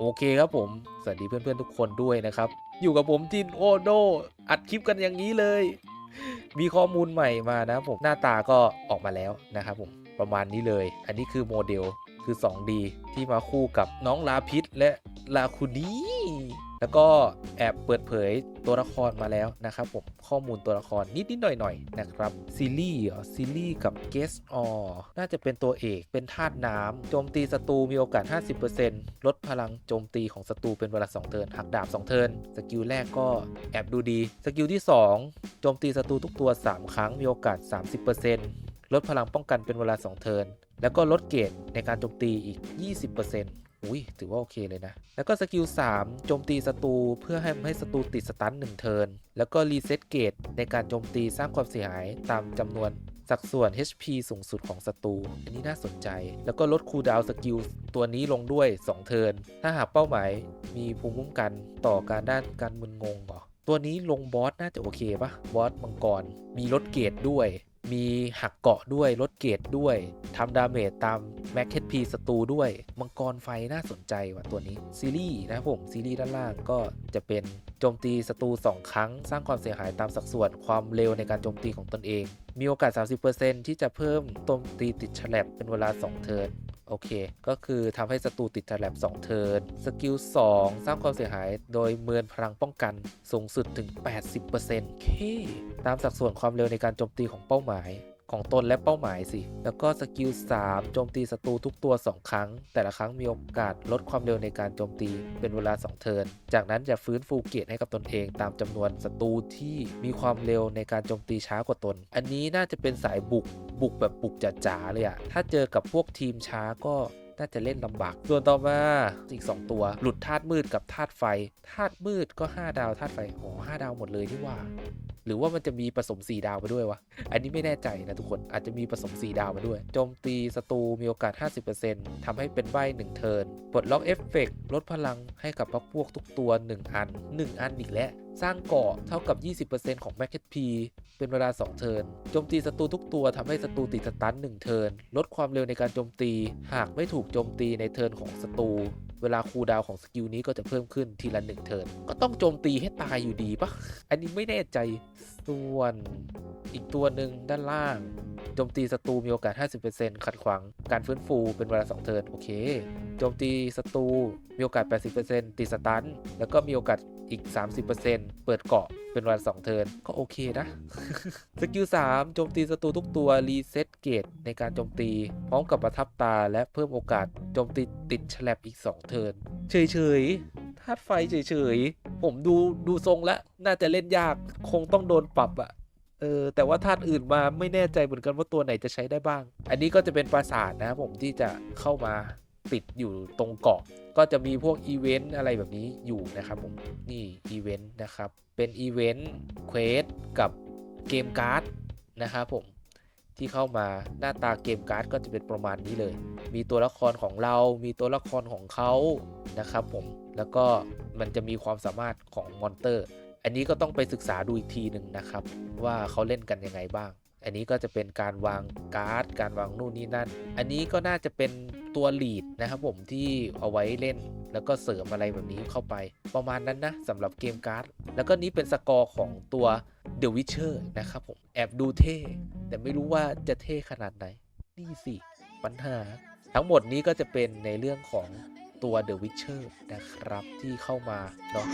โอเคครับผม สวัสดีเพื่อนๆทุกคนด้วยนะครับ อยู่กับผมจินโอโด อัดคลิปกันอย่างนี้เลย มีข้อมูลใหม่มานะผม หน้าตาก็ออกมาแล้วนะครับผม ประมาณนี้เลย อันนี้คือโมเดลคือ 2D ที่มาคู่กับน้องลาพิษและ ลาคูนีแล้วก็แอบเปิดเผยตัวละครมาแล้วนะครับผมข้อมูลตัวละครนิดๆหน่อยๆนะครับซีรีส์เหรอซีรีส์กับเกสออน่าจะเป็นตัวเอกเป็นธาตุน้ำโจมตีศัตรูมีโอกาส 50%ลดพลังโจมตีของศัตรูเป็นเวลา2เทิร์นหักดาบ2เทิร์นสกิลแรกก็แอบดูดี สกิลที่ 2 โจมตีศัตรูทุกตัว 3 ครั้งมีโอกาส 30%ลดพลังป้องกันเป็นเวลา 2 เทิร์นแล้วก็ลดเกรดในการโจมตีอีก 20% อุ้ยถือว่าโอเคเลยนะ แล้วก็สกิล3โจมตีศัตรูเพื่อให้ให้ศัตรูติดสตัน1เทิร์นแล้วก็รีเซ็ตเกรดในการโจมตีสร้างความเสียหายตามจำนวนสัดส่วน HP สูงสุดของศัตรู อันนี้น่าสนใจ แล้วก็ลดคูลดาวสกิลตัวนี้ลงด้วย 2 เทิร์น ถ้าหากเป้าหมายมีภูมิคุ้มกันต่อการด้านการมึนงงเหรอ ตัวนี้ลงบอสน่าจะโอเคปะบอสมังกร มีลดเกรดด้วย มีหักเกาะด้วยลดเกรดด้วยทำดาเมจตามแม็กเ p ศัตรูด้วย มังกรไฟน่าสนใจว่ะตัวนี้ ซีรีส์นะผมซีรีส์ด้านล่างก็จะเป็นโจมตีศัตรู 2 ครั้ง สร้างความเสียหายตามสัดส่วนความเร็วในการโจมตีของตนเอง มีโอกาส 30%ที่จะเพิ่มโจมตีติดฉลับเป็นเวลา 2 เทิร์น โอเค ก็คือทำให้ศัตรูติดฉลับ2เทิร์นสกิล 2 สร้างความเสียหาย โดยเมินพลังป้องกันสูงสุดถึง 80%โอเค ตามสัดส่วนความเร็วในการโจมตีของเป้าหมายของตนและเป้าหมายสิ แล้วก็สกิล 3 โจมตีศัตรูทุกตัว 2 ครั้ง แต่ละครั้งมีโอกาสลดความเร็วในการโจมตีเป็นเวลา 2 เทิร์น จากนั้นจะฟื้นฟูเกียรติให้กับตนเอง ตามจำนวนศัตรูที่มีความเร็วในการโจมตีช้ากว่าตน อันนี้น่าจะเป็นสายบุก บุกแบบบุกจ๋าๆเลยอะถ้าเจอกับพวกทีมช้าก็น่าจะเล่นลำบากส่วนต่อมาอีก 2 ตัว หลุดธาตุมืดกับธาตุไฟธาตุมืดก็ 5 ดาวธาตุไฟโอ๋อ5ดาวหมดเลยนี่ว่า หรือว่ามันจะมีผสม 4 ดาวมาด้วยวะ อันนี้ไม่แน่ใจนะทุกคนอาจจะมีผสม 4 ดาวมาด้วย โจมตีศัตรูมีโอกาส 50%ทำให้เป็นใบ1เทิร์นปลดล็อกเอฟเฟกลดพลังให้กับพวกพวกทุกตัว 1 อัน 1 อันอีกแล้ว สร้างเกาะเท่ากับ 20%ของแม็กเก็ตพีเป็นเวลา 2 เทิร์น โจมตีศัตรูทุกตัวทำให้ศัตรูติดสตัน1เทิร์น ลดความเร็วในการโจมตี หากไม่ถูกโจมตีในเทิร์นของศัตรู เวลาคูลดาวของสกิลนี้ก็จะเพิ่มขึ้นทีละ 1 เทิร์น ก็ต้องโจมตีให้ตายอยู่ดีปะอันนี้ไม่แน่ใจ ส่วนอีกตัวหนึ่งด้านล่างโจมตีศัตรูมีโอกาส 50%ขัดขวางการฟื้นฟูเป็นเวลา 2 เทิร์น โอเค โจมตีศัตรูมีโอกาส 80%ติดสตัน แล้วก็มีโอกาสอีก 30%เปิดเกาะเป็นเวลา2เทิร์นก็โอเคนะ สกิล3โจมตีศัตรูทุกตัว รีเซ็ตเกตในการโจมตี พร้อมกับประทับตาและเพิ่มโอกาสโจมตีติดฉลับอีก 2 เทิร์นเฉยๆธาตุไฟเฉยๆ ผมดูดูทรงแล้ว น่าจะเล่นยากคงต้องโดนปรับอะเออแต่ว่าธาตุอื่นมาไม่แน่ใจเหมือนกันว่าตัวไหนจะใช้ได้บ้าง อันนี้ก็จะเป็นปราสาทนะครับผมที่จะเข้ามา ติดอยู่ตรงเกาะ ก็จะมีพวกอีเวนต์อะไรแบบนี้อยู่นะครับผมนี่อีเวนต์นะครับ เป็นอีเวนต์เควสกับเกมการ์ดนะครับผมที่เข้ามาหน้าตาเกมการ์ดก็จะเป็นประมาณนี้เลย มีตัวละครของเรา มีตัวละครของเขานะครับผม แล้วก็มันจะมีความสามารถของมอนเตอร์ อันนี้ก็ต้องไปศึกษาดูอีกทีหนึ่งนะครับ ว่าเขาเล่นกันยังไงบ้าง อันนี้ก็จะเป็นการวางการ์ด การวางนู่นนี่นั่น อันนี้ก็น่าจะเป็นตัวลีดนะครับผมที่เอาไว้เล่น แล้วก็เสริมอะไรแบบนี้เข้าไป ประมาณนั้นนะสำหรับเกมการ์ด แล้วก็นี้เป็นสกอร์ของตัว The Witcher นะครับผมแอบดูเท่ แต่ไม่รู้ว่าจะเท่ขนาดไหน นี่สิปัญหา ทั้งหมดนี้ก็จะเป็นในเรื่องของตัว The Witcher นะครับที่เข้ามาเนาะ